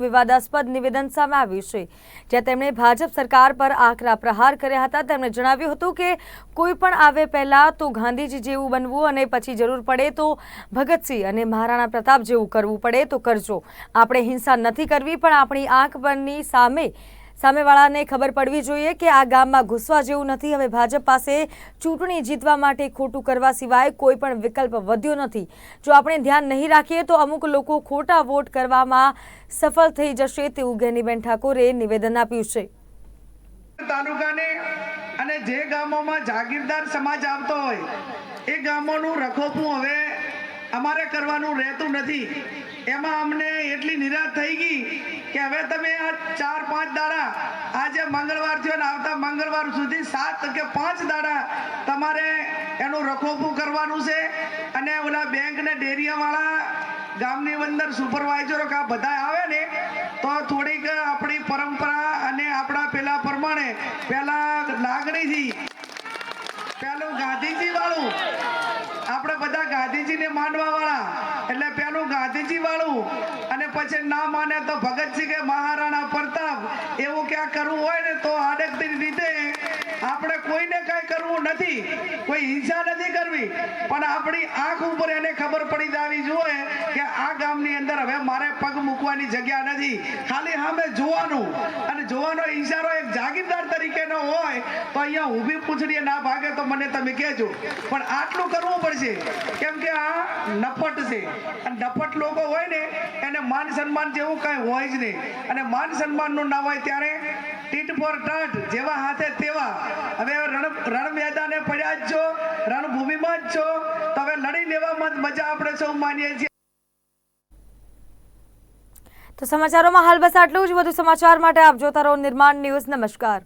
વિવાદાસ્પદ નિવેદન સામે આવ્યું છે. જ્યાં તેમણે ભાજપ સરકાર પર આકરા પ્રહાર કર્યા હતા, તેમણે જણાવ્યું હતું કે કોઈ પણ આવે પહેલાં તો ગાંધીજી જેવું બનવું અને પછી જરૂર પડે તો ભગતસિંહ અને મહારાણા પ્રતાપ જેવું કરવું પડે તો કરજો. આપણે હિંસા નથી કરવી, પણ આપણી આંખ પરની સામે સામેવાળાને ખબર પડવી જોઈએ કે આ ગામમાં ઘૂસવા જેવું નથી. હવે ભાજપ પાસે ચૂંટણી જીતવા માટે ખોટું કરવા સિવાય કોઈ પણ વિકલ્પ વધ્યો નથી. જો આપણે ધ્યાન નહીં રાખીએ તો અમુક લોકો ખોટા વોટ કરવામાં સફળ થઈ જશે તેવું ગેનીબેન ઠાકોરે નિવેદન આપ્યું છે. તાલુકાને અને જે ગામોમાં જાગીરદાર સમાજ આવતો હોય, એ ગામોનું રખોપું હવે અમારે કરવાનું રહેતું નથી. એમાં અમને એટલી નિરાશ થઈ ગઈ કે હવે તમે આ ચાર પાંચ દાડા મંગળવાર થયો ને આવતા મંગળવાર સુધી સાત કે પાંચ દાડા તમારે એનું રખોપું કરવાનું છે. અને ઓલા બેંક ને ડેરિયાવાળા ગામની અંદર સુપરવાઇઝરો કા બધા આવે ને, તો થોડીક આપણી પરંપરા અને આપણા પેલા પ્રમાણે પેલા લાગણીથી, પેલું ગાંધીજી વાળું આપણે બધા ગાંધીજીને માનવા વાળા એટલે પેલું ગાંધીજી વાળું અને પછી ના માને તો ભગતસિંહ કે મહારાણા પ્રતાપ, એવું ક્યાં કરવું હોય ને તો આડકતી રીતે આપણે કોઈને કાંઈ કરવું નથી. કોઈ હિંસા નથી કરવી. પણ આપણી આંખ ઉપર એને ખબર પડી જવી જોઈએ કે આ ગામની અંદર હવે મારે પગ મૂકવાની જગ્યા નથી. ખાલી સામે જોવાનું. અને જોવાનો ઈશારો એક જાગીરદાર હોય તો અહીંયા ઊભી પૂછડીએ ના ભાગે તો મને તમે કહેજો. પણ આટલું કરવું પડશે. કેમ કે આ નફટ છે. અને નફટ લોકો હોય ને, એને માન સન્માન જેવું કાંઈ હોય જ નહીં. અને માન સન્માનનું ના હોય ત્યારે ટીટ ફોર ટાટ જેવા હાથે તેવા. હવે રણ રણ મેદાને પડ્યા જ છો, રણભૂમિમાં જ છો. તો હવે લડી લેવામાં મજા આપણે સૌ માનીએ છીએ. તો સમાચારોમાં હાલ બસ આટલું જ. વધુ સમાચાર માટે આપ જોતા રહો નિર્માણ ન્યૂઝ. નમસ્કાર.